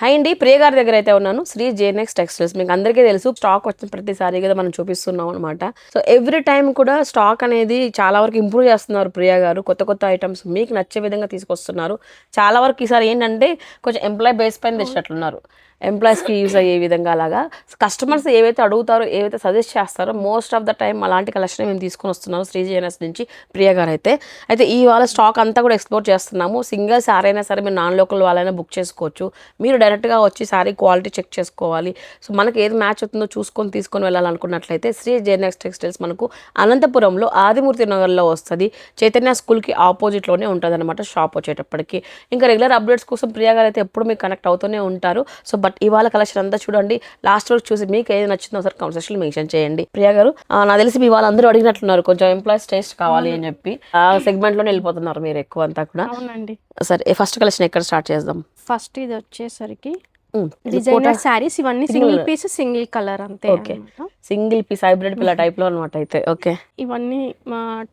High అండి ప్రియగారి దగ్గర అయితే ఉన్నాను. శ్రీ జేనెక్స్ టెక్స్టైల్స్. మీకు అందరికీ తెలుసు స్టాక్ వచ్చిన ప్రతిసారి కదా మనం చూపిస్తున్నాం అనమాట సో ఎవ్రీ టైం కూడా స్టాక్ అనేది చాలా వరకు ఇంప్రూవ్ చేస్తున్నారు ప్రియ గారు. కొత్త కొత్త ఐటమ్స్ మీకు నచ్చే విధంగా తీసుకొస్తున్నారు. చాలా వరకు ఈసారి ఏంటంటే కొంచెం ఎంప్లాయ్ బేస్ పైన తెచ్చినట్లున్నారు ఎంప్లాయీస్కి యూజ్ అయ్యే విధంగా అలాగా కస్టమర్స్ ఏవైతే అడుగుతారో ఏవైతే సజెస్ట్ చేస్తారో మోస్ట్ ఆఫ్ ద టైం అలాంటి కలెక్షన్ మేము తీసుకొని వస్తున్నాము శ్రీ జేనస్ నుంచి ప్రియ గారు అయితే. అయితే ఈ వాళ్ళ స్టాక్ అంతా కూడా ఎక్స్ప్లోర్ చేస్తున్నాము. సింగిల్ సారీ అయినా సరే మీరు నాన్ లోకల్ వాళ్ళైనా బుక్ చేసుకోవచ్చు. మీరు డైరెక్ట్గా వచ్చి సారీ క్వాలిటీ చెక్ చేసుకోవాలి. సో మనకి ఏది మ్యాచ్ అవుతుందో చూసుకొని తీసుకొని వెళ్ళాలనుకున్నట్లయితే శ్రీ జేనెక్స్ టెక్స్టైల్స్ మనకు అనంతపురంలో ఆదిమూర్తి నగర్లో వస్తుంది. చైతన్య స్కూల్కి ఆపోజిట్లోనే ఉంటుంది అనమాట షాప్ వచ్చేటప్పటికి. ఇంకా రెగ్యులర్ అప్డేట్స్ కోసం ప్రియా గారు అయితే ఎప్పుడు మీకు కనెక్ట్ అవుతూనే ఉంటారు. సో బట్ ఇవాళ కలెక్షన్ అంతా చూడండి. లాస్ట్ వరకు చూసి మీకు ఏది నచ్చిందో ఒకసారి కామెంట్ సెక్షన్ మెన్షన్ చేయండి. ప్రియా గారు నాకు తెలిసి మీ వాళ్ళందరూ అడిగినట్లున్నారు. కొంచెం ఎంప్లాయీస్ టేస్ట్ కావాలి అని చెప్పి. ఆ సెగ్మెంట్లోనే వెళ్ళిపోతున్నారు మీరు ఎక్కువ అంతా కూడా. అవునండి. సరే ఫస్ట్ కలెక్షన్ ఎక్కడ స్టార్ట్ చేద్దాం? ఫస్ట్ ఇది వచ్చేసరికి డిజైనర్ శారీస్ ఇవన్నీ సింగిల్. పీస్ సింగిల్ కలర్ అంతే. అన్నమాట. సింగిల్ పీస్ హైబ్రిడ్ పిల్ల టైప్లో అనమాట అయితే ఓకే ఇవన్నీ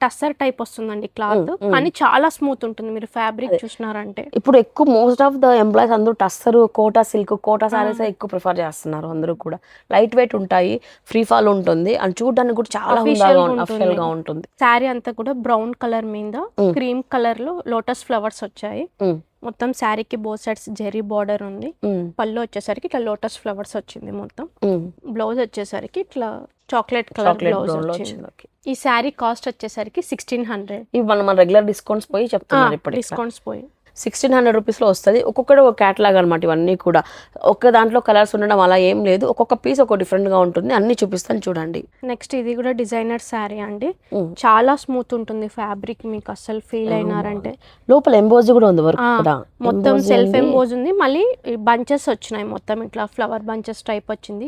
టస్సర్ టైప్ వస్తుందండి క్లాత్. కానీ చాలా స్మూత్ ఉంటుంది మీరు ఫ్యాబ్రిక్ చూసినారంటే ఇప్పుడు ఎక్కువ మోస్ట్ ఆఫ్ ద ఎంప్లాయీస్ అందరూ టస్సర్ కోటా సిల్క్ కోటా సారీస్ ఎక్కువ ప్రిఫర్ చేస్తున్నారు అందరూ కూడా లైట్ వెయిట్ ఉంటాయి ఫ్రీ ఫాల్ ఉంటుంది అండ్ చూడడానికి కూడా చాలా అఫిషియల్ ఉంటుంది. గా ఉంటుంది శారీ అంతా కూడా బ్రౌన్ కలర్ మీద. క్రీమ్ కలర్లో లోటస్ ఫ్లవర్స్ వచ్చాయి మొత్తం శారీకి బో సైడ్స్ జెరీ బార్డర్ ఉంది. పళ్ళు వచ్చేసరికి ఇట్లా లోటస్ ఫ్లవర్స్ వచ్చింది మొత్తం. బ్లౌజ్ వచ్చేసరికి ఇట్లా చాక్లెట్ కలర్ బ్లౌజ్ వచ్చింది. ఈ శారీ కాస్ట్ వచ్చేసరికి సిక్స్టీన్ హండ్రెడ్ ఇవి మనం మన రెగ్యులర్ డిస్కౌంట్స్ పోయి చెప్తున్నారు ఇప్పుడు డిస్కౌంట్స్ పోయి. సిక్స్టీన్ హండ్రెడ్ రూపీస్లో వస్తుంది. ఒక్కొక్కటి ఒక క్యాటలాగ్ అనమాట ఇవన్నీ కూడా. ఒక్క దాంట్లో కలర్స్ ఉండడం అలా ఏం లేదు. ఒక్కొక్క పీస్ ఒక డిఫరెంట్గా ఉంటుంది. అన్ని చూపిస్తాను చూడండి. నెక్స్ట్ ఇది కూడా డిజైనర్ శారీ అండి. చాలా స్మూత్ ఉంటుంది ఫ్యాబ్రిక్ మీకు అస్సలు ఫీల్ అయినారంటే. లోపల ఎంబోజ్ కూడా ఉంది వర్క్ మొత్తం సెల్ఫ్. ఎంబోజ్ ఉంది. మళ్ళీ బంచెస్ వచ్చినాయి మొత్తం ఇట్లా ఫ్లవర్ బంచెస్ టైప్ వచ్చింది.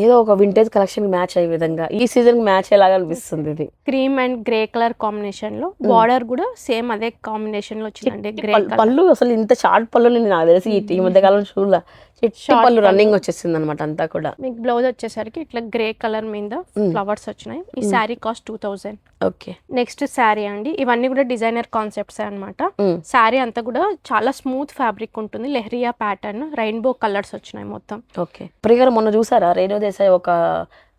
ఏదో ఒక వింటేజ్ కలెక్షన్ మ్యాచ్ అయ్యే విధంగా. ఈ సీజన్ మ్యాచ్ అయ్యేలాగా అనిపిస్తుంది ఇది. క్రీమ్ అండ్ గ్రే కలర్ కాంబినేషన్లో బార్డర్ కూడా సేమ్ అదే కాంబినేషన్లో వచ్చిందండి. గ్రే పళ్ళు అసలు ఇంత షార్ట్ పళ్ళు నేను నాకు తెలిసి ఈ- ఈ మధ్య కాలం చూడలే. చిట్టి పళ్ళు. రన్నింగ్ వచ్చేసింది అనమాట అంతా కూడా. మీకు బ్లౌజ్ వచ్చేసరికి ఇట్లా గ్రే కలర్ మీద ఫ్లవర్స్ వచ్చినాయి. ఈ sari cost two thousand okay. Next sari అండి. ఇవన్నీ కూడా డిజైనర్ కాన్సెప్ట్స్ అన్నమాట. శారీ అంతా కూడా చాలా స్మూత్ ఫ్యాబ్రిక్ ఉంటుంది. లెహరియా ప్యాటర్న్ రెయిన్బో కలర్స్ వచ్చినాయి మొత్తం. ఓకే. ప్రియగారు మొన్న చూసారా? రేణు దేశాయ్ ఒక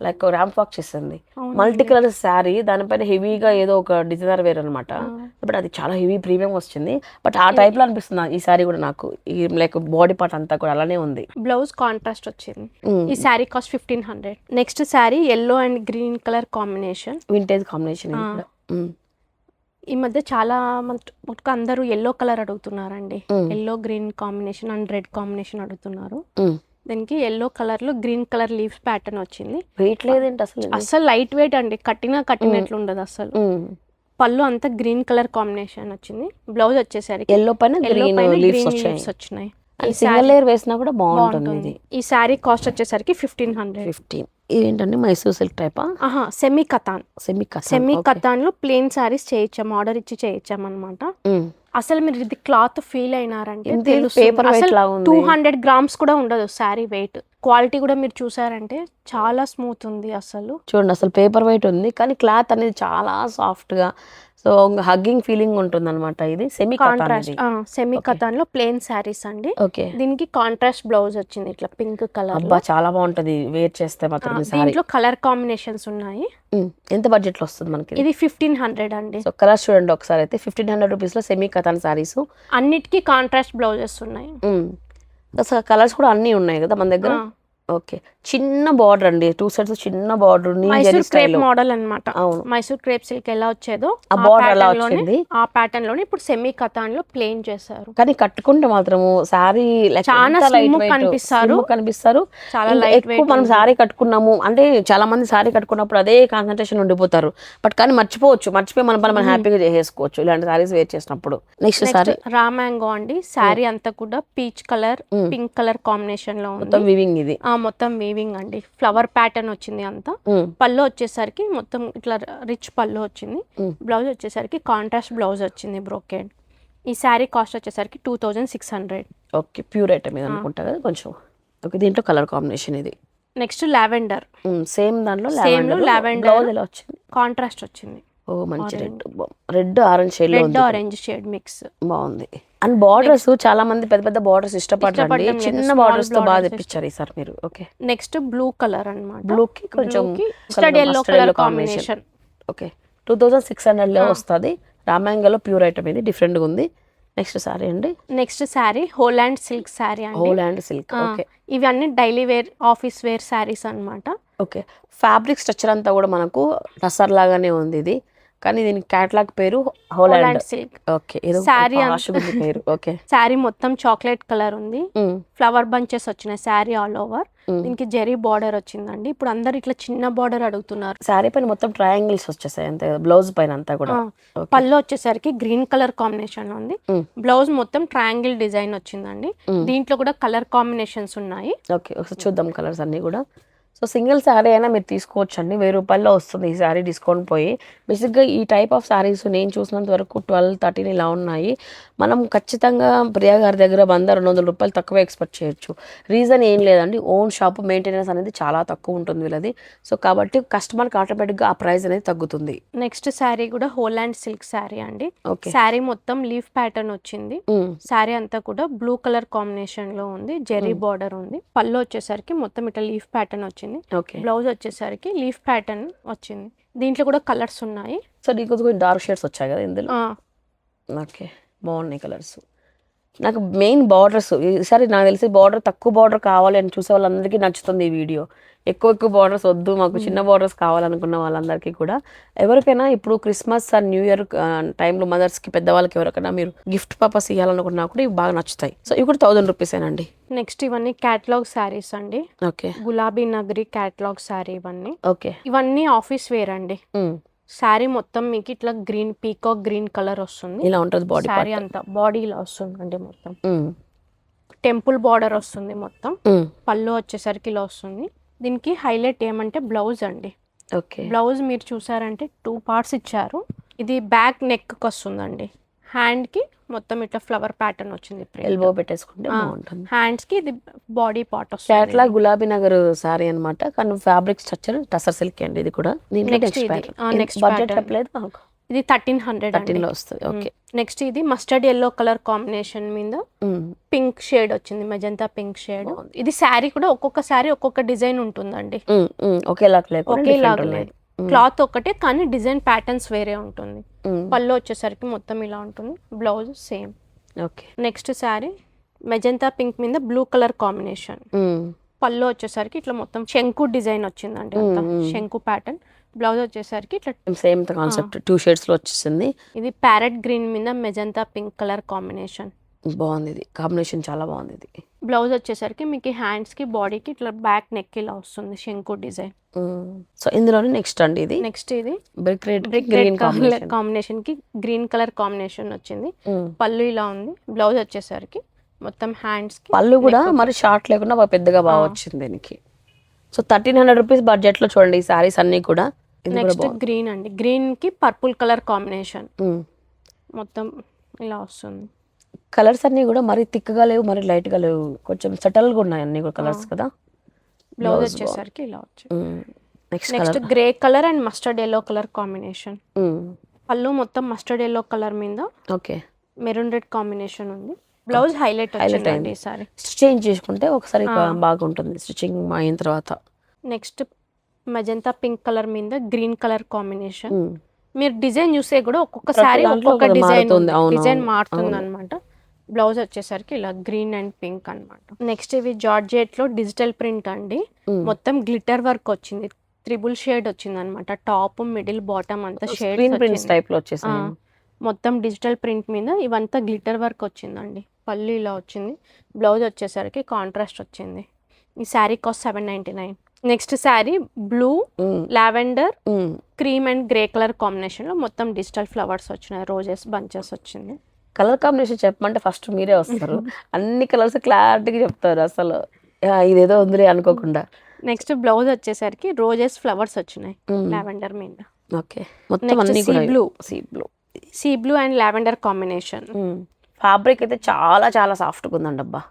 లైక్ ర్యాంప్ వాక్ చేసింది. మల్టీ కలర్ శారీ దానిపైన హెవీగా ఏదో ఒక డిజైనర్ వేర్ అనమాట బట్ అది చాలా హెవీ ప్రీమియం వచ్చింది. బట్ ఆ టైప్లో అనిపిస్తుంది ఈ శారీ కూడా నాకు. ఈ లైక్ బాడీ పార్ట్ అంతా కూడా అలానే ఉంది. బ్లౌజ్ కాంట్రాస్ట్ వచ్చింది. ఈ sari cost fifteen hundred. Next sari yellow and green colour combination. Vintage combination. ఈ మధ్య చాలా మటుకు అందరూ ఎల్లో కలర్ అడుగుతున్నారండి. Yellow green combination and red combination అడుగుతున్నారు. దీనికి ఎల్లో కలర్లో గ్రీన్ కలర్ లీవ్స్ ప్యాటర్న్ వచ్చింది. వెయిట్ లేదేంటి అసలు? అసలు లైట్ వెయిట్ అండి. కట్టినా కట్టినట్లు ఉండదు అసలు. పళ్ళు అంతా గ్రీన్ కలర్ కాంబినేషన్ వచ్చింది. బ్లౌజ్ వచ్చేసరికి ఎల్లో పైన గ్రీన్ లీవ్స్ వచ్చినాయి. ఈ సింగిల్ లేయర్ వేసినా కూడా బాగుంటుంది ఈ శారీ కాస్ట్ వచ్చేసరికి ఫిఫ్టీన్ హండ్రెడ్ ఫిఫ్టీన్ ఇదేంటండి? మైసూర్ సిల్క్ టైపా? సెమీ కథాన్ సెమీ సెమీ కథాన్లో ప్లెయిన్ శారీస్ చేయించాం ఆర్డర్ ఇచ్చి చేయించాం అనమాట అసలు మీరు ఇది క్లాత్ ఫీల్ అయినారంటే. టూ హండ్రెడ్ గ్రామ్స్ కూడా ఉండదు శారీ వెయిట్ క్వాలిటీ కూడా మీరు చూసారంటే చాలా స్మూత్ ఉంది అసలు. చూడండి అసలు పేపర్ వైట్ ఉంది కానీ క్లాత్ అనేది చాలా సాఫ్ట్గా సో హగ్గింగ్ ఫీలింగ్ ఉంటుంది అనమాట ఇది. సెమీ కాంట్రాస్ట్ సెమీ కథాన్లో ప్లెయిన్ శారీస్ అండి. ఓకే దీనికి కాంట్రాస్ట్ బ్లౌజ్ వచ్చింది ఇట్లా పింక్ కలర్ అబ్బా చాలా బాగుంటది. వేర్ చేస్తే మాత్రం దీంట్లో కలర్ కాంబినేషన్స్ ఉన్నాయి. ఎంత బడ్జెట్లో వస్తుంది మనకి ఇది? ఫిఫ్టీన్ హండ్రెడ్ అండి. సో కలర్స్ చూడండి ఒకసారి అయితే. ఫిఫ్టీన్ హండ్రెడ్ రూపీస్లో సెమీ కథాన్ సారీస్ అన్నిటికీ కాంట్రాస్ట్ బ్లౌజెస్ ఉన్నాయి. అసలు కలర్స్ కూడా అన్ని ఉన్నాయి కదా మన దగ్గర? ఓకే. చిన్న బార్డర్ అండి. టూ సైడ్స్ చిన్న బార్డర్ మైసూర్ క్రేప్ మోడల్ అన్నమాట. అవును. మైసూర్ క్రేప్ సిల్క్ ఎలా వచ్చేదో ఆ అలా pattern లోనే- వచ్చింది. ఆ ప్యాటర్న్లోనే ఇప్పుడు సెమీ కథాన్లో ప్లేన్ చేశారు. కానీ కట్టుకుంటే మాత్రము సారీ చాలా కనిపిస్తారు. కనిపిస్తారు. చాలా లైట్ ఎక్కువ మనం సారీ కట్టుకున్నాము అంటే చాలా మంది సారీ కట్టుకున్నప్పుడు అదే కాన్సన్ట్రేషన్ ఉండిపోతారు. బట్ కానీ మర్చిపోవచ్చు. మర్చిపోయి మన పని మనం హ్యాపీగా చేసేసుకోవచ్చు. ఇలాంటి సారీస్ వేర్ చేసినప్పుడు. నెక్స్ట్ సారీ రామాంగో అండి. శారీ అంతా కూడా పీచ్ కలర్ పింక్ కలర్ కాంబినేషన్లో ఉంది. మొత్తం వివింగ్ ఇది. మొత్తం వీవింగ్ అండి. ఫ్లవర్ ప్యాటర్న్ వచ్చింది అంతా. పళ్ళు వచ్చేసరికి మొత్తం ఇట్లా రిచ్ పళ్ళు వచ్చింది. బ్లౌజ్ వచ్చేసరికి కాంట్రాస్ట్ బ్లౌజ్ వచ్చింది బ్రోకెడ్ ఈ శారీ కాస్ట్ వచ్చేసరికి two thousand six hundred okay pure item ఇది అనుకుంటా కదా కొంచెం. ఓకే దీంట్లో కలర్ కాంబినేషన్ ఇది. నెక్స్ట్ లావెండర్ సేమ్ దాంట్లో Same లో lavender. బ్లౌజ్ ఎలా వచ్చింది? కాంట్రాస్ట్ వచ్చింది. ఓ మంచి red. Red orange shade red orange shade mix బాగుంది. అండ్ బార్డర్స్ చాలా మంది పెద్ద పెద్ద బార్డర్స్ లేదు. చిన్న బార్డర్స్తో బాగా తెప్పించారు ఈసారి మీరు. ఓకే నెక్స్ట్ బ్లూ కలర్ అన్నమాట. బ్లూ కి కొంచెం stud yellow colour combination okay two thousand six హండ్రెడ్లో వస్తుంది. రామాంగలో ప్యూర్ ఐటమ్ ఇది డిఫరెంట్గా ఉంది. నెక్స్ట్ సారీ అండి. Next sari hole and silk sari అండి. హోల్ అండ్ సిల్క్ ఓకే ఇవన్నీ daily wear office wear sarees అన్నమాట. ఓకే ఫ్యాబ్రిక్ స్ట్రక్చర్ అంతా కూడా మనకు టసర్ లాగానే ఉంది ఇది. కానీ దీని క్యాట్లాగ్ పేరు hole hole and and silk okay ఏదో పేరు. ఓకే శారీ మొత్తం చాక్లెట్ కలర్ ఉంది. ఫ్లవర్ బంచెస్ వచ్చినాయి శారీ ఆల్ ఓవర్ దీనికి జెరీ బార్డర్ వచ్చిందండి. ఇప్పుడు అందరు ఇట్లా చిన్న బార్డర్ అడుగుతున్నారు. శారీ పైన మొత్తం ట్రయాంగిల్స్ వచ్చేసాయి అంతే బ్లౌజ్ పైన అంతా కూడా. పళ్ళు వచ్చేసరికి గ్రీన్ కలర్ కాంబినేషన్ ఉంది. బ్లౌజ్ మొత్తం ట్రయాంగిల్ డిజైన్ వచ్చిందండి. Mm. దీంట్లో కూడా కలర్ కాంబినేషన్స్ ఉన్నాయి. ఓకే చూద్దాం కలర్స్ అన్నీ కూడా. సో సింగిల్ శారీ అయినా మీరు తీసుకోవచ్చు అండి వెయ్యి రూపాయల్లో వస్తుంది ఈ శారీ డిస్కౌంట్ పోయి. బేసిక్గా ఈ టైప్ ఆఫ్ శారీస్ నేను చూసినంత వరకు ట్వెల్వ్ థర్టీన్ ఇలా ఉన్నాయి. మనం ఖచ్చితంగా ప్రియా గారి దగ్గర వంద రెండు వందల రూపాయలు తక్కువ ఎక్స్పెక్ట్ చేయొచ్చు. రీజన్ ఏం లేదండి. ఓన్ షాప్ మెయింటెనెన్స్ అనేది చాలా తక్కువ ఉంటుంది వీళ్ళది. సో కాబట్టి కస్టమర్కి ఆటోమేటిక్గా ఆ ప్రైస్ అనేది తగ్గుతుంది. నెక్స్ట్ శారీ కూడా హోల్ అండ్ సిల్క్ శారీ అండి. ఓకే. శారీ మొత్తం లీఫ్ ప్యాటర్న్ వచ్చింది. శారీ అంతా కూడా బ్లూ కలర్ కాంబినేషన్లో ఉంది జెరీ బార్డర్ ఉంది. పళ్ళు వచ్చేసరికి మొత్తం ఇట్లా లీఫ్ ప్యాటర్న్ వచ్చింది. ఓకే. బ్లౌజ్ వచ్చేసరికి లీఫ్ ప్యాటర్న్ వచ్చింది. దీంట్లో కూడా కలర్స్ ఉన్నాయి. సో నీకు కొంచెం డార్క్ షేడ్స్ వచ్చాయి కదా ఇందులో? ఓకే. బాగున్నాయి కలర్స్. నాకు మెయిన్ బార్డర్స్ ఈసారి నాకు తెలిసి బార్డర్ తక్కువ బార్డర్ కావాలి అని చూసే వాళ్ళందరికీ నచ్చుతుంది ఈ వీడియో ఎక్కువ ఎక్కువ బార్డర్స్ వద్దు మాకు చిన్న బార్డర్స్ కావాలనుకున్న వాళ్ళందరికీ కూడా. ఎవరికైనా ఇప్పుడు క్రిస్మస్ అండ్ న్యూ ఇయర్ టైంలో మదర్స్కి పెద్దవాళ్ళకి ఎవరికైనా మీరు గిఫ్ట్ పర్పస్ ఇవ్వాలనుకున్నా కూడా ఇవి బాగా నచ్చుతాయి. సో ఇవి కూడా థౌజండ్ రూపీసేనండి నెక్స్ట్ ఇవన్నీ క్యాటలాగ్ శారీస్ అండి. ఓకే గులాబీ నగరి క్యాటలాగ్ శారీ ఇవన్నీ. ఓకే ఇవన్నీ ఆఫీస్ వేర్ అండి. శారీ మొత్తం మీకు ఇట్లా గ్రీన్ పీకాక్ గ్రీన్ కలర్ వస్తుంది. ఇలా ఉంటుంది బాడీ శారీ అంతా బాడీ ఇలా వస్తుంది అండి మొత్తం. టెంపుల్ బార్డర్ వస్తుంది మొత్తం. పళ్ళు వచ్చేసరికి ఇలా వస్తుంది. దీనికి హైలైట్ ఏమంటే బ్లౌజ్ అండి. ఓకే. బ్లౌజ్ మీరు చూసారంటే టూ పార్ట్స్ ఇచ్చారు. ఇది బ్యాక్ నెక్ వస్తుందండి హ్యాండ్కి మొత్తం ఇట్లా ఫ్లవర్ ప్యాటర్న్ వచ్చింది ఎల్బో పెట్టేసుకుంటే బాగుంటుంది. హ్యాండ్స్కి ఇది బాడీ పార్ట్ వస్తుంది. కేరళ గులాబీ నగర్ సారీ అన్నమాట. కానీ ఫ్యాబ్రిక్ స్ట్రక్చర్ టసర్ సిల్క్ అండి ఇది కూడా. Next budget. చెప్పలేదు ఇది థర్టీన్ హండ్రెడ్ థర్టీన్లో వస్తుంది. ఓకే. నెక్స్ట్ ఇది మస్టర్డ్ ఎల్లో కలర్ కాంబినేషన్ మీద పింక్ షేడ్ వచ్చింది. Magenta pink shade. ఇది శారీ కూడా ఒక్కొక్క శారీ ఒక్కొక్క డిజైన్ ఉంటుందండి. ఒకేలాగా ఉన్నాయి. లేదు. క్లాత్ ఒకటే కానీ డిజైన్ ప్యాటర్న్స్ వేరే ఉంటుంది. పళ్ళు వచ్చేసరికి మొత్తం ఇలా ఉంటుంది. Blouse same. Okay. Next sari magenta pink మీద బ్లూ కలర్ కాంబినేషన్. పళ్ళు వచ్చేసరికి ఇట్లా మొత్తం శంకు డిజైన్ వచ్చిందండి. శంకు ప్యాటర్న్ బ్లౌజ్ వచ్చేసరికి ఇట్లా సేమ్ కాన్సెప్ట్ టూ షేడ్స్లో వచ్చేసింది. ఇది ప్యారెట్ గ్రీన్ మీద మెజంతా పింక్ కలర్ కాంబినేషన్. బాగుంది ఇది. కాంబినేషన్ చాలా బాగుంది ఇది. బ్లౌజ్ వచ్చేసరికి మీకు హ్యాండ్స్కి బాడీకి ఇట్లా బ్యాక్ నెక్ ఇలా వస్తుంది శంకు డిజైన్ సో ఇందులోనే నెక్స్ట్ అండి ఇది? నెక్స్ట్ ఇది. బ్రిక్ రెడ్ బ్రిక్ గ్రీన్ కాంబినేషన్కి గ్రీన్ కలర్ కాంబినేషన్ వచ్చింది. పళ్ళు ఇలా ఉంది. బ్లౌజ్ వచ్చేసరికి మొత్తం హ్యాండ్స్ పళ్ళు కూడా మరి షార్ట్ లేకుండా పెద్దగా బాగా వచ్చింది దీనికి. సో థర్టీన్ హండ్రెడ్ రూపీస్ బడ్జెట్లో చూడండి ఈ సారీస్ అన్ని కూడా. నెక్స్ట్ గ్రీన్ అండి. గ్రీన్కి పర్పుల్ కలర్ కాంబినేషన్. మొత్తం ఇలా వస్తుంది. కలర్స్ అన్ని కూడా మరి థిక్గా లేవు మరి లైట్గా లేవు. కొంచెం సెటల్గా ఉన్నాయి అన్ని కూడా కలర్స్ కదా. బ్లౌజ్ వచ్చేసరికి ఇలా next next grey colour and mustard yellow colour combination పళ్ళు మొత్తం మస్టర్డ్ ఎల్లో కలర్ మీద ఓకే. మెరూన్ రెడ్ కాంబినేషన్ ఉంది. బ్లౌజ్ హైలైట్ వచ్చిందండి అయింది. ఈసారి. స్టిచ్చింగ్ చేసుకుంటే ఒకసారి. బాగుంటుంది స్టిచ్చింగ్ అయిన తర్వాత. నెక్స్ట్ మజంతా పింక్ కలర్ మీద గ్రీన్ కలర్ కాంబినేషన్. మీరు డిజైన్ చూసే కూడా ఒక్కొక్క దాంట్లో ఒక్కొక్క డిజైన్ డిజైన్ మారుతుంది. అనమాట బ్లౌజ్ వచ్చేసరికి ఇలా గ్రీన్ అండ్ పింక్ అన్నమాట. నెక్స్ట్ ఇవి జార్జెట్లో డిజిటల్ ప్రింట్ అండి. మొత్తం గ్లిటర్ వర్క్ వచ్చింది. త్రిబుల్ షేడ్ వచ్చింది అనమాట టాప్ మిడిల్ బాటమ్ అంతా షేడ్ టైప్లో వచ్చేసాయి. మొత్తం డిజిటల్ ప్రింట్ మీద ఇవంతా గ్లిటర్ వర్క్ వచ్చిందండి. పళ్ళు ఇలా వచ్చింది. బ్లౌజ్ వచ్చేసరికి కాంట్రాస్ట్ వచ్చింది. ఈ sari cost seven ninety nine. Next sari blue. Lavender. Cream and grey colour కాంబినేషన్లో మొత్తం డిజిటల్ ఫ్లవర్స్ వచ్చినాయి రోజెస్ బంచెస్ వచ్చింది. కలర్ కాంబినేషన్ చెప్పమంటే ఫస్ట్ మీరే వస్తారు. అన్ని కలర్స్ క్లారిటీగా చెప్తారు అసలు. ఇదేదో ఉందిలే అనుకోకుండా. నెక్స్ట్ బ్లౌజ్ వచ్చేసరికి రోజెస్ ఫ్లవర్స్ వచ్చినాయి. లావెండర్ మీద. ఓకే మొత్తం అన్ని కూడా blue. Sea blue. Sea blue and lavender combination. Fabric అయితే చాలా చాలా సాఫ్ట్గా ఉందండి అబ్బా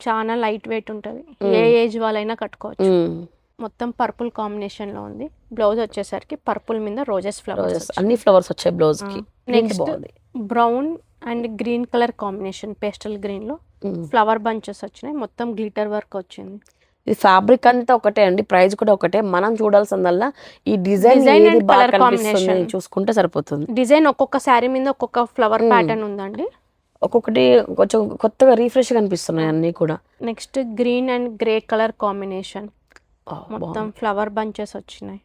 చాలా లైట్ వెయిట్ ఉంటుంది. ఏ ఏజ్ వాళ్ళైనా కట్టుకోవచ్చు. మొత్తం పర్పుల్ కాంబినేషన్లో ఉంది. బ్లౌజ్ వచ్చేసరికి పర్పుల్ మీద రోజెస్ ఫ్లవర్స్ అన్ని ఫ్లవర్స్ వచ్చాయి బ్లౌజ్కి print next brown and green colour combination pastel గ్రీన్లో ఉమ్. ఫ్లవర్ బంచెస్ వచ్చినాయి. మొత్తం గ్లిటర్ వర్క్ వచ్చింది. ఇది ఫ్యాబ్రిక్ అంతా ఒకటే అండి ప్రైస్ కూడా ఒకటే. మనం చూడాల్సిందల్లా ఈ డిజైన్ కనిపిస్తుంది combination. చూసుకుంటే సరిపోతుంది. డిజైన్ ఒక్కొక్క శారీ మీద ఒక్కొక్క ఫ్లవర్. ప్యాటర్న్ ఉందండి. ఒక్కొక్కటి కొంచెం కొత్తగా రీఫ్రెష్ కనిపిస్తున్నాయి అన్ని కూడా. Next green and grey colour combination. మొత్తం. ఫ్లవర్ బంచెస్ వచ్చినాయి.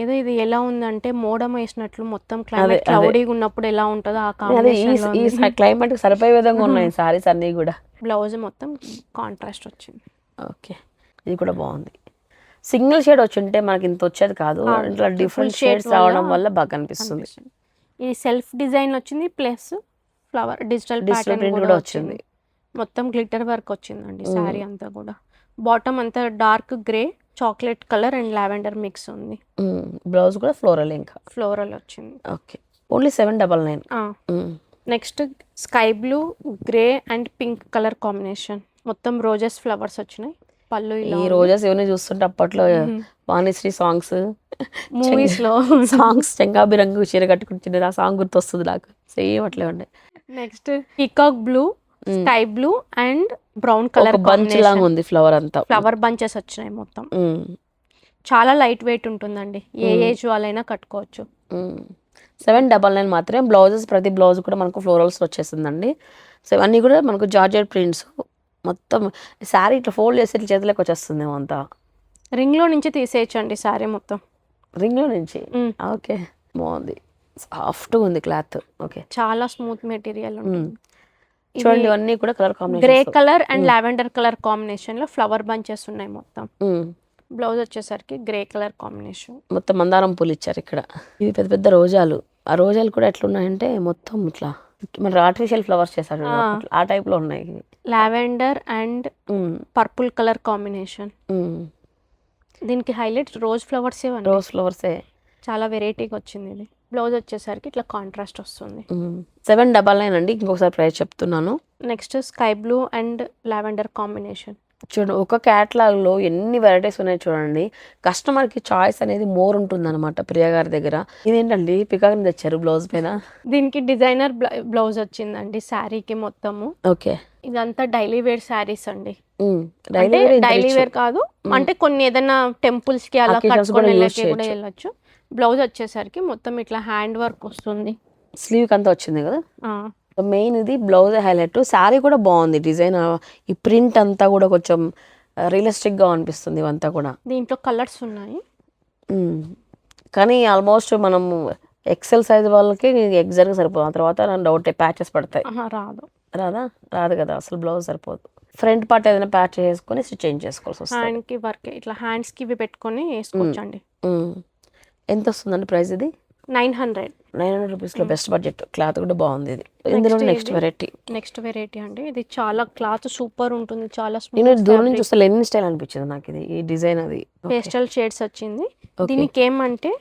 ఏదో ఇది ఎలా ఉందంటే మోడం వేసినట్లు మొత్తం క్లైమేట్. క్లౌడీగా ఉన్నప్పుడు ఎలా ఉంటుందో ఆ కాంబినేషన్ క్లైమేట్ సరిపోయే విధంగా ఉన్నాయి సారీస్ అన్ని కూడా బ్లౌజ్ మొత్తం కాంట్రాస్ట్ వచ్చింది ఓకే ఇది కూడా బాగుంది సింగిల్ షేడ్ వచ్చి ఉంటే మనకి ఇంత వచ్చేది కాదు. ఇట్లా డిఫరెంట్ షేడ్స్ రావడం వల్ల బాగా కనిపిస్తుంది కనిపిస్తుంది. ఇది సెల్ఫ్ డిజైన్ వచ్చింది plus flower digital pattern print కూడా వచ్చింది మొత్తం గ్లిటర్ వర్క్ వచ్చిందండి. శారీ అంతా కూడా బాటమ్ అంతా dark grey chocolate colour and lavender mix ఉంది. బ్లౌజ్ కూడా ఫ్లోరల్ ఇంకా. ఫ్లోరల్ వచ్చింది. Okay. Only seven double nine. Next sky blue grey and pink colour combination. మొత్తం రోజెస్ ఫ్లవర్స్ వచ్చినాయి. పళ్ళు ఇలా ఈ రోజెస్ ఇవన్నీ చూస్తుంటే అప్పట్లో వాణిశ్రీ సాంగ్స్. మూవీస్లో. సాంగ్స్ చెంగాబి రంగు చీర కట్టుకుంటుంది ఆ సాంగ్ గుర్తొస్తుంది నాకు. సేమ్ అట్లే ఉండే. Next peacock blue sky blue and brown colour bunch లాగా ఉంది ఫ్లవర్ అంతా. ఫ్లవర్ బంచెస్ వచ్చినాయి మొత్తం. చాలా లైట్ వెయిట్ ఉంటుందండి. ఏ ఏజ్ వాళ్ళైనా కట్టుకోవచ్చు. సెవెన్ డబల్ నైన్ మాత్రమే. బ్లౌజెస్ ప్రతి బ్లౌజ్ కూడా మనకు ఫ్లోరల్స్ వచ్చేసిందండి సో ఇవన్నీ కూడా మనకు జార్జెట్ ప్రింట్స్ మొత్తం శారీ ఇట్లా ఫోల్డ్ చేసి చేతిలోకి వచ్చేస్తుంది అంతా. రింగ్లో నుంచి తీసేయచ్చండి సారీ మొత్తం. రింగ్లో నుంచి? Mm. ఓకే బాగుంది. సాఫ్ట్గా ఉంది క్లాత్ ఓకే చాలా స్మూత్ మెటీరియల్ ఉంటుంది. చూడండి ఇవన్నీ కూడా colour grey combination colour and lavender colour కాంబినేషన్లో ఫ్లవర్ బంచెస్ ఉన్నాయి మొత్తం. బ్లౌజ్ వచ్చేసరికి గ్రే కలర్ కాంబినేషన్ మొత్తం మందారం పూలు ఇచ్చారు ఇక్కడ. ఇవి పెద్ద పెద్ద రోజాలు. ఆ రోజాలు కూడా ఎట్లున్నాయంటే మొత్తం ఇట్లా మన ఆర్టిఫిషియల్ ఫ్లవర్స్ చేశారు ఆ. టైప్లో ఉన్నాయి. Lavender and purple colour combination. దీనికి హైలైట్ రోజ్ ఫ్లవర్స్ రోజ్ ఫ్లవర్సే చాలా వెరైటీగా వచ్చింది ఇది. బ్లౌజ్ వచ్చేసరికి ఇట్లా కాంట్రాస్ట్ వస్తుంది. సెవెన్ డబల్ నైన్ అండి. ఇంకొకసారి ప్రైస్ చెప్తున్నాను. Next sky blue and lavender combination. చూడండి ఒక catalog లో ఎన్ని వెరైటీస్ ఉన్నాయి చూడండి. Customer కి చాయిస్ అనేది మోర్ ఉంటుంది అనమాట ప్రియ గారి దగ్గర. ఇదేంటండి? పికాక్ తెచ్చారు బ్లౌజ్ పైన? దీనికి డిజైనర్ బ్లౌజ్ వచ్చిందండి శారీకి మొత్తము. ఓకే. ఇదంతా డైలీ వేర్ శారీస్ అండి. డైలీ వేర్ కాదు అంటే కొన్ని ఏదైనా టెంపుల్స్కి అలా కట్టుకొని కూడా. వెళ్ళొచ్చు. బ్లౌజ్ వచ్చేసరికి మొత్తం ఇట్లా హ్యాండ్ వర్క్ వస్తుంది. స్లీవ్ అంతా వచ్చింది కదా? మెయిన్ ఇది బ్లౌజ్ హైలైట్. శారీ కూడా బాగుంది. డిజైన్ ఈ ప్రింట్ అంతా కూడా కొంచెం రియలిస్టిక్గా అనిపిస్తుంది ఇవంతా కూడా. దీంట్లో కలర్స్ ఉన్నాయి. ఉమ్. కానీ ఆల్మోస్ట్ మనం ఎక్సెల్ సైజ్ వాళ్ళకి ఎగ్జాక్ట్గా సరిపోదు. ఆ తర్వాత నాకు డౌట్ ప్యాచెస్ పడతాయి. రాదు. రాదా? రాదు కదా. అసలు బ్లౌజ్ సరిపోదు. ఫ్రంట్ పార్ట్ ఏదైనా ప్యాచ్ చేసుకొని స్టిచ్ చేంజ్ చేసుకోవాల్సి వస్తుంది. హ్యాండ్కి వర్క్ ఇట్లా హ్యాండ్స్కి ఇవి పెట్టుకొని వేసుకోవచ్చు అండి ఉమ్. ఎంత వస్తుందండి ప్రైస్ ఇది? Nine hundred. నైన్ హండ్రెడ్ రూపీస్లో బెస్ట్ బడ్జెట్. క్లాత్ కూడా బాగుంది ఇది. ఇందులో నెక్స్ట్. వెరైటీ నెక్స్ట్ వెరైటీ అండి. ఇది చాలా క్లాత్ సూపర్ ఉంటుంది. చాలా నేను దూరం నుంచి చూస్తే లెనిన్ స్టైల్ అనిపించింది నాకు ఇది. ఈ డిజైన్ అది. పేస్టల్ షేడ్స్ వచ్చింది. దీనికి ఏమంటే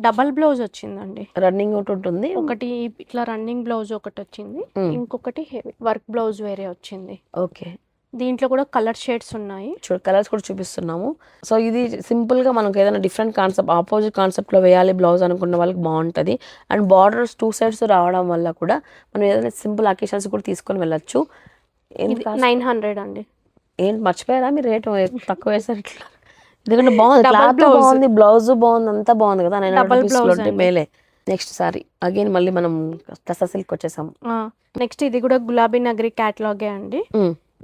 డబల్ బ్లౌజ్ వచ్చిందండి. రన్నింగ్ ఒకటి ఉంటుంది. ఒకటి ఇట్లా రన్నింగ్ బ్లౌజ్ ఒకటి వచ్చింది. Mm. ఇంకొకటి వర్క్ బ్లౌజ్ వేరే వచ్చింది. ఓకే. దీంట్లో కూడా కలర్ షేడ్స్ ఉన్నాయి. చూడు కలర్స్ కూడా చూపిస్తున్నాము. సో ఇది సింపుల్గా మనకు ఏదైనా డిఫరెంట్ కాన్సెప్ట్ ఆపోజిట్ కాన్సెప్ట్లో వేయాలి బ్లౌజ్ అనుకున్న వాళ్ళకి బాగుంటది. అండ్ బార్డర్స్ టూ సైడ్స్ రావడం వల్ల కూడా మనం ఏదైనా సింపుల్ అకేషన్స్ కూడా తీసుకొని వెళ్ళొచ్చు? నైన్ హండ్రెడ్ అండి. ఏంటి మర్చిపోయారా మీరు రేట్? తక్కువ వేసారు ఇట్లా ఎందుకంటే బాగుంది క్లాత్. బాగుంది బ్లౌజ్ బాగుంది అంతా బాగుంది కదా నేను అండి. మేలే. నెక్స్ట్ సారీ అగైన్ మళ్ళీ మనం టసా సిల్క్ వచ్చేసాం నెక్స్ట్ ఇది కూడా గులాబీ నగరి క్యాటలాగే అండి.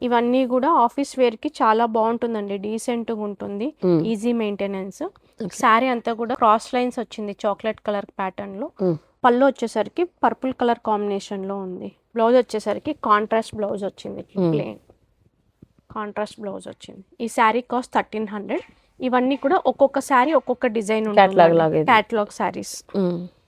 ఇవన్నీ కూడా ఆఫీస్ వేర్కి చాలా బాగుంటుందండి. డీసెంట్గా ఉంటుంది. ఈజీ మెయింటెనెన్స్ శారీ అంతా కూడా క్రాస్ లైన్స్ వచ్చింది చాక్లెట్ కలర్ ప్యాటర్న్లో. ఉమ్. పళ్ళు వచ్చేసరికి పర్పుల్ కలర్ కాంబినేషన్లో ఉంది. బ్లౌజ్ వచ్చేసరికి కాంట్రాస్ట్ బ్లౌజ్ వచ్చింది. Hmm. ప్లేన్ కాంట్రాస్ట్ బ్లౌజ్ వచ్చింది. ఈ శారీ కాస్ట్ థర్టీన్ హండ్రెడ్ ఇవన్నీ కూడా ఒక్కొక్క శారీ ఒక్కొక్క డిజైన్ ఇది. క్యాటలాగ్ శారీస్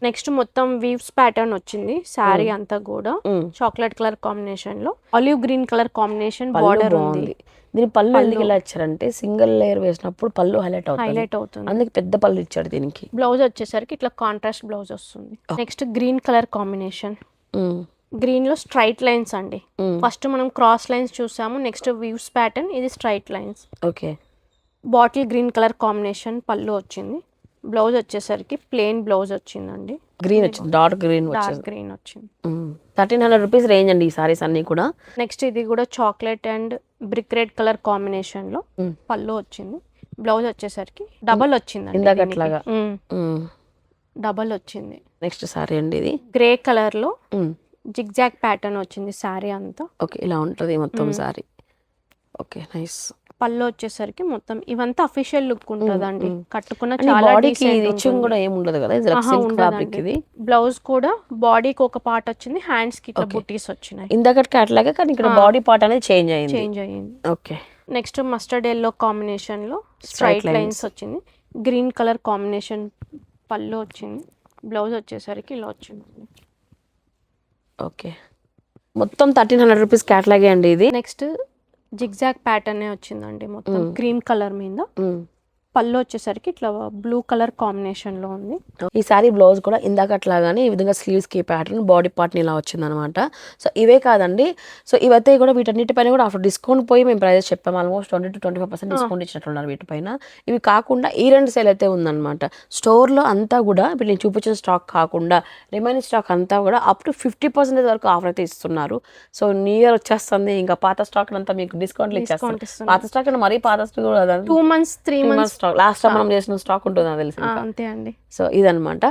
నెక్స్ట్ మొత్తం వీవ్స్ ప్యాటర్న్ వచ్చింది శారీ అంతా కూడా. చాక్లెట్ కలర్ కాంబినేషన్లో. Olive green colour combination border ఉంది. దీని పళ్ళు ఎందుకు ఇలా ఇచ్చారంటే సింగిల్ లేయర్ వేసినప్పుడు పళ్ళు హైలైట్ అవుతుంది. హైలైట్ అవుతుంది. అందుకే పెద్ద పళ్ళు ఇచ్చాడు దీనికి. బ్లౌజ్ వచ్చేసరికి ఇట్లా కాంట్రాస్ట్ బ్లౌజ్ వస్తుంది. నెక్స్ట్ గ్రీన్ కలర్ కాంబినేషన్ గ్రీన్లో స్ట్రైట్ లైన్స్ అండి. ఫస్ట్ మనం క్రాస్ లైన్స్ చూసాము నెక్స్ట్ వ్యూస్ ప్యాటర్న్ ఇది straight lines okay. Bottle green colour combination పళ్ళు వచ్చింది. బ్లౌజ్ వచ్చేసరికి ప్లెయిన్ బ్లౌజ్ వచ్చిందండి. గ్రీన్ వచ్చింది డార్క్ గ్రీన్ డార్క్ గ్రీన్ వచ్చింది. థర్టీన్ హండ్రెడ్ రూపీస్ రేంజ్ అండి ఈ సారీస్ అన్ని కూడా. నెక్స్ట్ ఇది కూడా chocolate and brick red colour కాంబినేషన్లో. పళ్ళు వచ్చింది. బ్లౌజ్ వచ్చేసరికి డబల్ వచ్చింది ఇందాక అట్లాగా. డబల్ వచ్చింది. నెక్స్ట్ సారీ అండి ఇది. గ్రే కలర్లో జిగ్జాగ్ ప్యాటర్న్ వచ్చింది శారీ అంతా. ఓకే ఇలా ఉంటుంది మొత్తం. సారీ. Okay nice. పళ్ళు వచ్చేసరికి మొత్తం ఇవంతా అఫీషియల్ లుక్ ఉంటుందండి. కట్టుకున్న చాలా ఇచ్చింగ్ కూడా ఏమి ఉండదు కదా? ఇది. ఫ్యాబ్రిక్ బ్లౌజ్ కూడా బాడీకి ఒక పార్ట్ వచ్చింది హ్యాండ్స్కి ఇట్లా. బుటీస్ వచ్చినాయి. ఇందాకటికి అట్లాగే కానీ ఇక్కడ. బాడీ పార్ట్ అనేది చేంజ్ అయింది. చేంజ్ అయ్యింది. ఓకే. నెక్స్ట్ మస్టర్డ్ ఎల్లో కాంబినేషన్లో స్ట్రైట్. లైన్స్ వచ్చింది. గ్రీన్ కలర్ కాంబినేషన్ పళ్ళు వచ్చింది. బ్లౌజ్ వచ్చేసరికి ఇలా వచ్చింది. ఓకే. మొత్తం థర్టీన్ హండ్రెడ్ రూపీస్ క్యాట్లాగే అండి ఇది. నెక్స్ట్ జిగ్జాగ్ ప్యాటర్న్ వచ్చిందండి మొత్తం. క్రీమ్ కలర్ మీద. పళ్ళు వచ్చేసరికి ఇట్లా బ్లూ కలర్ కాంబినేషన్లో ఉంది. ఈ సారీ బ్లౌజ్ కూడా ఇందాక అట్లాగానే ఈ విధంగా స్లీవ్స్కి ప్యాటర్న్ బాడీ పార్ట్ ఇలా వచ్చింది అనమాట సో ఇవే కాదండి. సో ఇవైతే కూడా వీటన్నిటిపైన కూడా ఆఫ్టర్ డిస్కౌంట్ పోయి మేము ప్రైజెస్ చెప్పాము almost twenty to twenty five percent discount ఇచ్చినట్టున్నారు వీటిపైన. ఇవి కాకుండా ఈ రెండు సేల్ అయితే ఉందన్నమాట స్టోర్లో అంతా కూడా ఇప్పుడు నేను చూపించిన స్టాక్ కాకుండా రిమైనింగ్ స్టాక్ అంతా కూడా అప్ టు ఫిఫ్టీ పర్సెంటేజ్ వరకు ఆఫర్ అయితే ఇస్తున్నారు. సో న్యూ ఇయర్ వచ్చేస్తుంది ఇంకా పాత స్టాక్ అంతా మీకు డిస్కౌంట్లు Discount ఇస్తున్నారు. పాత స్టాక్ మరీ పాత స్టాక్ కూడా two months three months stock last time మనం చేసిన స్టాక్ ఉంటుంది నాకు తెలిసి. అంతే అండి. సో ఇదనమాట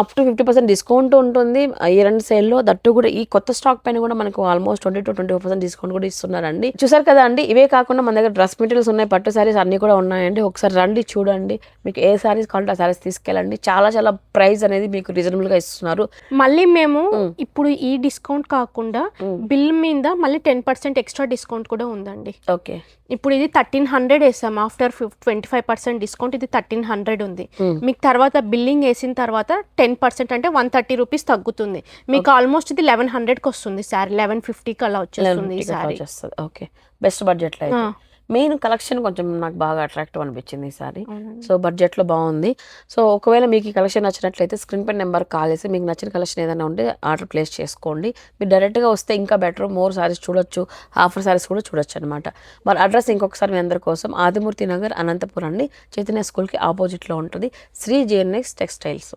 up to fifty percent discount ఉంటుంది. ఈ రెండు సేల్లో దట్టు కూడా ఈ కొత్త స్టాక్ పైన కూడా మనకు almost twenty to twenty percent discount కూడా ఇస్తున్నారండి. చూసారు కదా అండి ఇవే కాకుండా మన దగ్గర డ్రెస్ మెటీరియల్స్ ఉన్నాయి పట్టు సారీస్ అన్ని కూడా ఉన్నాయండి. ఒకసారి రండి చూడండి. మీకు ఏ సారీస్ కావాలంటే ఆ సారీస్ తీసుకెళ్ళండి. చాలా చాలా ప్రైస్ అనేది మీకు రీజనబుల్గా ఇస్తున్నారు. మళ్ళీ మేము. ఇప్పుడు ఈ డిస్కౌంట్ కాకుండా. బిల్ మీద మళ్ళీ టెన్ పర్సెంట్ ఎక్స్ట్రా డిస్కౌంట్ కూడా ఉందండి. ఓకే. ఇప్పుడు ఇది థర్టీన్ హండ్రెడ్ వేసాం. After twenty five percent discount ఇది థర్టీన్ హండ్రెడ్ ఉంది. Mm. మీకు తర్వాత బిల్లింగ్ వేసిన తర్వాత టెన్ పర్సెంట్ అంటే వన్ థర్టీ రూపీస్ తగ్గుతుంది. మీకు ఆల్మోస్ట్ ఇది లెవెన్ హండ్రెడ్కి వస్తుంది సారీ. లెవెన్ ఫిఫ్టీకి అలా వచ్చేస్తుంది ఈ సారీ. ఓకే. బెస్ట్ బడ్జెట్లో అయితే మెయిన్ కలెక్షన్ కొంచెం నాకు బాగా అట్రాక్టివ్ అనిపించింది ఈ సారీ. సో బడ్జెట్లో బాగుంది. సో ఒకవేళ మీకు ఈ కలెక్షన్ నచ్చినట్లయితే స్క్రీన్ పై నెంబర్ కాల్ చేసి మీకు నచ్చిన కలెక్షన్ ఏదైనా ఉంటే ఆర్డర్ ప్లేస్ చేసుకోండి. మీరు డైరెక్ట్గా వస్తే ఇంకా బెటర్ మోర్ సారీస్ చూడొచ్చు ఆఫర్ సారీస్ కూడా చూడొచ్చు అనమాట మరి అడ్రస్ ఇంకొకసారి మీ అందరి కోసం ఆదిమూర్తి నగర్ అనంతపురం అండి. చైతన్య స్కూల్కి ఆపోజిట్లో ఉంటుంది. Shri JNX Textiles.